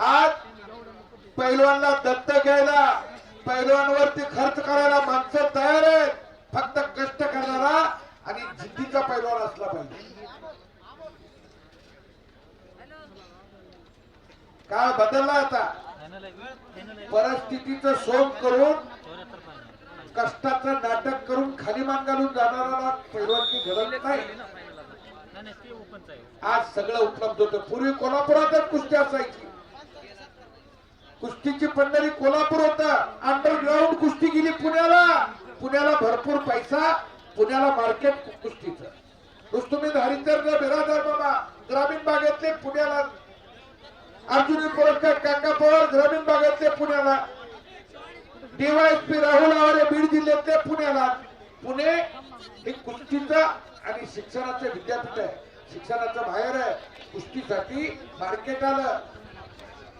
आज पैलवानला दत्त घ्यायला पैलवानवरती खर्च करायला माणसं तयार आहेत फक्त कष्ट करणारा आणि जिद्दीचा पैलवान असला पाहिजे. काळ बदलला आता. परिस्थितीचं सोम करून कष्टाचं नाटक करून खाली मान घालून जाणारा पैलवानची गरज नाही. आज सगळं उपलब्ध होतं. पूर्वी कोल्हापुरातच कुस्ती असायची. कुस्तीची पंढरी कोल्हापूर होता. अंडरग्राऊंड कुस्ती गेली पुण्याला. पुण्याला भरपूर पैसा पुण्याला मार्केट कुस्तीच. रुस्तुमी हरिंदर बिरादर बाबा ग्रामीण भागातले पुण्याला. अर्जुनी पुरस्कार काका पवार ग्रामीण भागातले पुण्याला. डीवायएसपी राहुल आवारे बीड जिल्ह्यातले पुण्याला. पुणे हे कुस्तीचा आणि शिक्षणाचं विद्यापीठ आहे. शिक्षणाचं बाहेर आहे. कुस्तीसाठी मार्केट आलं.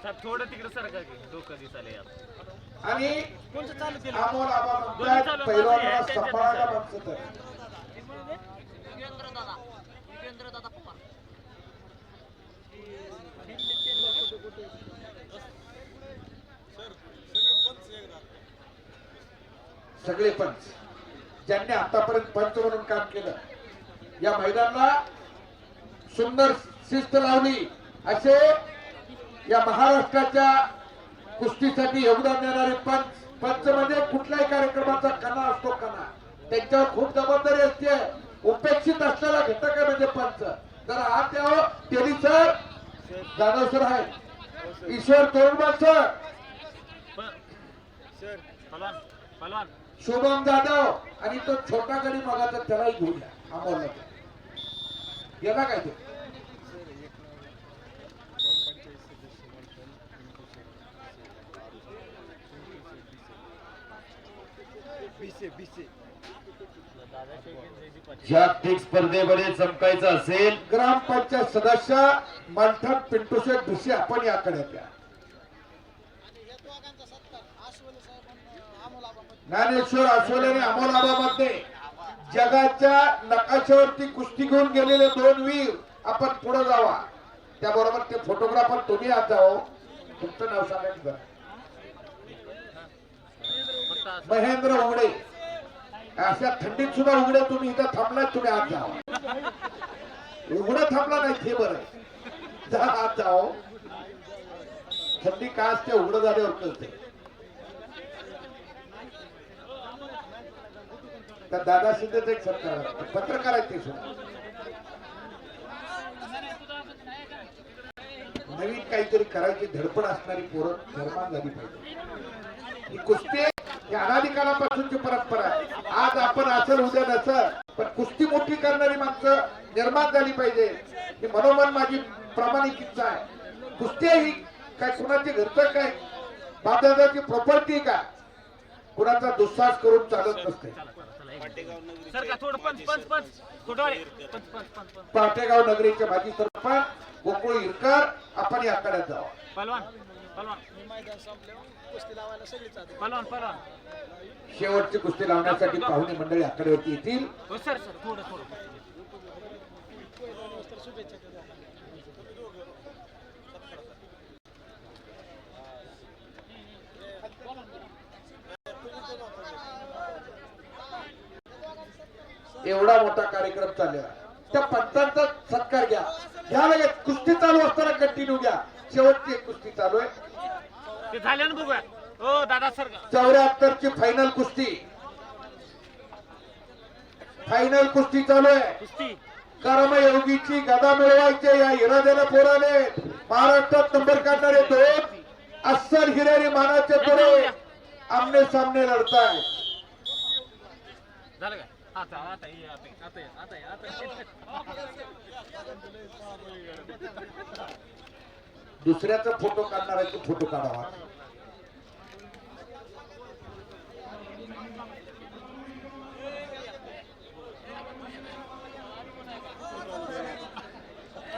थोडं तिकडे सरका की डोकं दिसायला यात आणि कोणतं चालू केलं? अमोल आबा दोन्ही म्हणतात चालू पैलवानाला आहे, त्यांच्या सांभाळायला दिवसात. माणसं तर सगळे पंच. ज्यांनी आतापर्यंत पंच म्हणून काम केलं. या मैदानाला सुंदर शिस्त लावली. असे या महाराष्ट्राच्या कुस्तीसाठी योगदान देणारे पंच पंच म्हणजे कुठल्याही कार्यक्रमाचा कणा असतो कणा. त्यांच्यावर खूप जबाबदारी असते. उपेक्षित असलेला घटक आहे म्हणजे पंच. तर हा त्या तेली सर. जाधव सर आहे ईश्वर तोरडबा सर. शुभम जाधव. आणि तो छोटा गडी मगाचा त्यालाही घेऊन या. आम्हाला गेला काय ते? जागतिक स्पर्धेमध्ये चमकायचं असेल ग्रामपंचायत सदस्य मंथन पिंटू शेठ भिसे आपण याकडे द्या ज्ञानेश्वर आसोले आणि अमोलाबामध्ये जगाच्या नकाशावरती कुस्ती घेऊन गेलेले दोन वीर आपण पुढे जावा त्याबरोबर ते फोटोग्राफर तुम्ही आज जाओ तुमचं नाव सांगा की जरा. फक्त असं. महेंद्र उघडे अशा थंडीत सुद्धा उघड्या तुम्ही इथं थांबलाय तुम्ही आज जावा. उघड थांबला नाही ते बरं. जा आज जाओ हो. थंडी काय असते उघडं झाल्यावर कळते. त्या दादा शिंदेच एक सरकार पत्रकार आहेत ते सुद्धा. नवीन काहीतरी करायची धडपड असणारी पोरं निर्माण झाली पाहिजे. ही कुस्ती ही अनादिकालापासूनची परंपरा आहे. आज आपण असेल उद्या नसल पण कुस्ती मोठी करणारी माणसं निर्माण झाली पाहिजे. ही मनोमन माझी प्रामाणिक इच्छा आहे. कुस्ती ही. काय कुणाची घरचं काय? बापदादाची प्रॉपर्टी का? कुणाचा दुस्साहस करून चालत नसते. पाटेगाव नगरीचे माजी सरपंच गोकुळ इरकर आपण या आखाड्यात पलवान पलवान पलवान पलवान शेवटची कुस्ती लावण्यासाठी पाहुणे मंडळी आकड्यावरती येतील. हो सर सर थोडं थोडं. एवढा मोठा कार्यक्रम चाललेला त्या पंचांचा सत्कार घ्या. घ्या लगेच. कुस्ती चालू असताना कंटिन्यू घ्या. शेवटची एक कुस्ती चालू आहे. ते झालं ना बघूया. हो दादा सर. चौऱ्याहत्तर ची फायनल कुस्ती. फायनल कुस्ती चालू आहे. कुस्ती. कर्मयोगीची गदा मिळवायचे या इराद्याला पोराले महाराष्ट्रात नंबर काढणारे दोन अस्सल हिरेरी मानाचे तोरे आमने सामने लढताय. झालं का? आता दुसऱ्याचा फोटो काढणार आहे तो फोटो काढावा.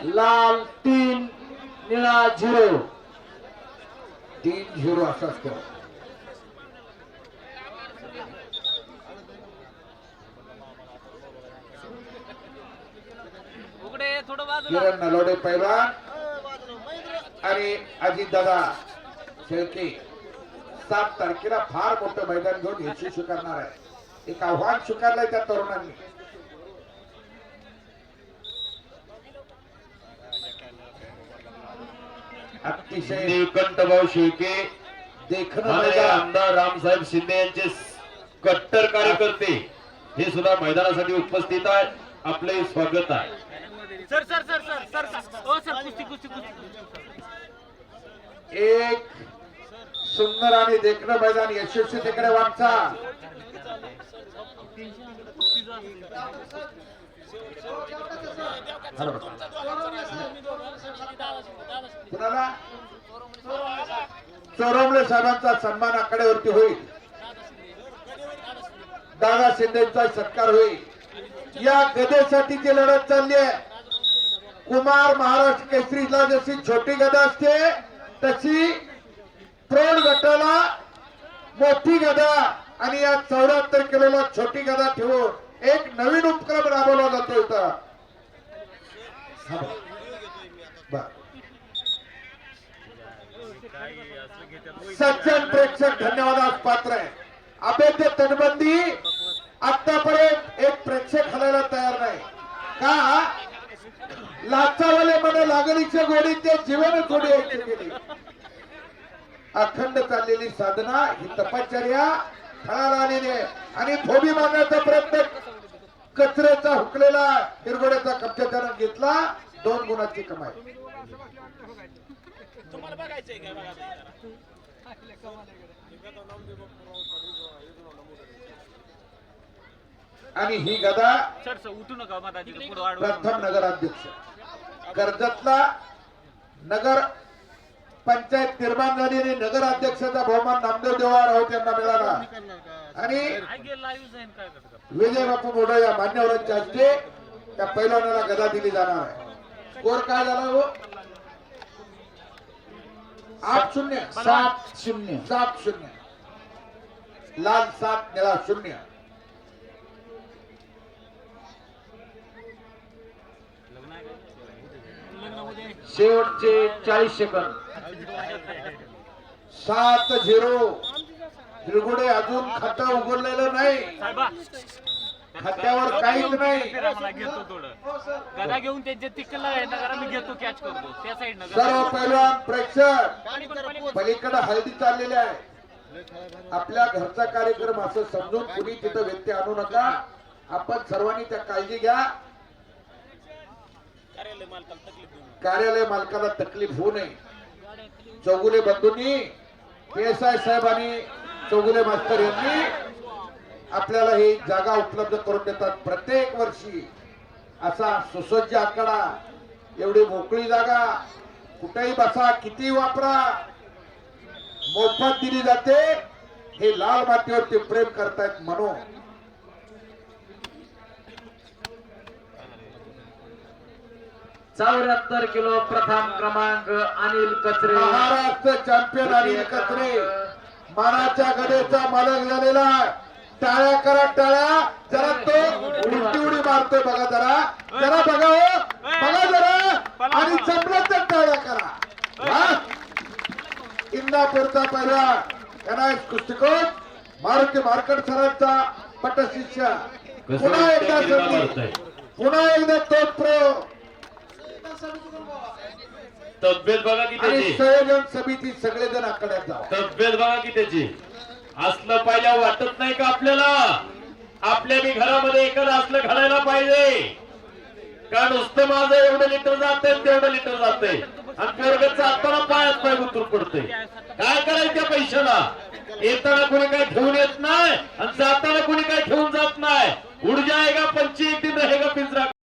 लाल तीन निळा झिरो. तीन झिरो असं असतं. किरण नलोडे पैलवान. आणि अजितदादा शेळके सात तारखेला फार मोठं मैदान घेऊन यशस्वी स्वीकारणार आहे एक आव्हान स्वीकारलंय त्या तरुणांनी अतिशय निळकंठभाऊ शेळके देखणं. आमदार रामसाहेब शिंदे यांचे कट्टर कार्यकर्ते हे सुद्धा मैदानासाठी उपस्थित आहे आपले स्वागत आहे sir sir sir sir sir sir ओ सर कुस्ती कुस्ती कुस्ती एक सुंदर आणि देखणं मैदान यशस्वी तिकडे वाटचा. कुणाला? चोरमले साहेबांचा सन्मान आकडेवरती होईल. दादा शिंदेचा सत्कार होईल. या गदेसाठी जी लढत चालली आहे कुमार महाराष्ट्र केसरीला जशी छोटी गदा असते तशी प्रौढ गटाला मोठी गदा आणि या चौऱ्याहत्तर किलोला छोटी गदा ठेवून एक नवीन उपक्रम राबवला जातो इथं. सज्जन प्रेक्षक धन्यवादास पात्र आहे. अभेद्य तटबंदी आतापर्यंत एक प्रेक्षक हलायला तयार नाही. का? लाचावाले म्हणे लागणीच्या गोडी ते जीवन गोडी गेली. अखंड चाललेली साधना ही तपश्चर्या फळाला आलेली आहे आणि फोबी मारण्याचा प्रयत्न कचऱ्याचा हुकलेला हिरगोड्याचा कब्जा त्यानं घेतला दोन गुणाची कमाई. आणि ही गदा प्रथम नगराध्यक्ष. कर्जतला नगर पंचायत निर्माण झालेली नगराध्यक्षाचा बहुमान नामदेव देवार आहोत यांना मिळाला. आणि विजय बापू मोठा या मान्यवरांच्या हस्ते त्या पैलवानाला गदा दिली जाणार आहे. स्कोर काय झाला हो? आठ शून्य. सात शून्य. सात शून्य. लाल सात निळा शून्य लग्न आहे का? लग्न उद्या आहे. शेवटचे चाळीस सेकंद. सात झिरो. हिरगुडे अजून खातं उघडलेलं नाही. खात्यावर काहीच नाही. गदा घेऊन त्यांच्या तिकडला आहे ना जरा मी घेतो कॅच करतो. त्या साईडनं सर्व पैलवान प्रेक्षक पलीकडे हळदी चाललेली आहे. आपल्या घरचा कार्यक्रम असं समजून कुणी तिथं व्यक्ती आणू नका. आपण सर्वांनी त्या काळजी घ्या. कार्यालय मालकाला तकलीफ होऊ नये. चौगुले बंधूंनी पी एस आय साहेब आणि चौगुले मास्तर यांनी आपल्याला ही जागा उपलब्ध करून देतात. प्रत्येक वर्षी असा सुसज्ज आकडा एवढी मोकळी जागा कुठेही बसा किती वापरा मोफत दिली जाते हे लाल मातीवरती प्रेम करतायत म्हणून. चौऱ्याहत्तर किलो प्रथम क्रमांक अनिल कचरे. महाराष्ट्र चॅम्पियन अनिल कचरे. मानाच्या गदेचा मालक झालेला टाळ्या करा टाळ्या. जरा तो उलटी उडी मारतोय बघा जरा. जरा बघा हो. बघा जरा. आणि जमलं तर टाळ्या करा? इंदापूरचा पहिला एनआयएस कुस्तीकोट मारुती मार्कड सरांचा पटशिष्य. पुन्हा एकदा पुन्हा एकदा तो प्रो तब्येत बघा की आणि त्याची. संयोजन समिती सगळेजण आकड्यात जावं तब्येत बघा की त्याची. असलं पाहिजे वाटत नाही का आपल्याला? आपल्या बी घरामध्ये एखादं असलं घडायला पाहिजे. का नुसतं माझं एवढं लिटर जातंय तेवढं लिटर जातंय? आणि पोरग चालताना पायात पाय उतरून पडतंय. काय करायचं त्या पैशाला? येताना कोणी काय ठेवून येत नाही आणि जाताना कोणी काय ठेवून जात नाही. उड जाएगा पंची एक दिन रहेगा पिंजरा?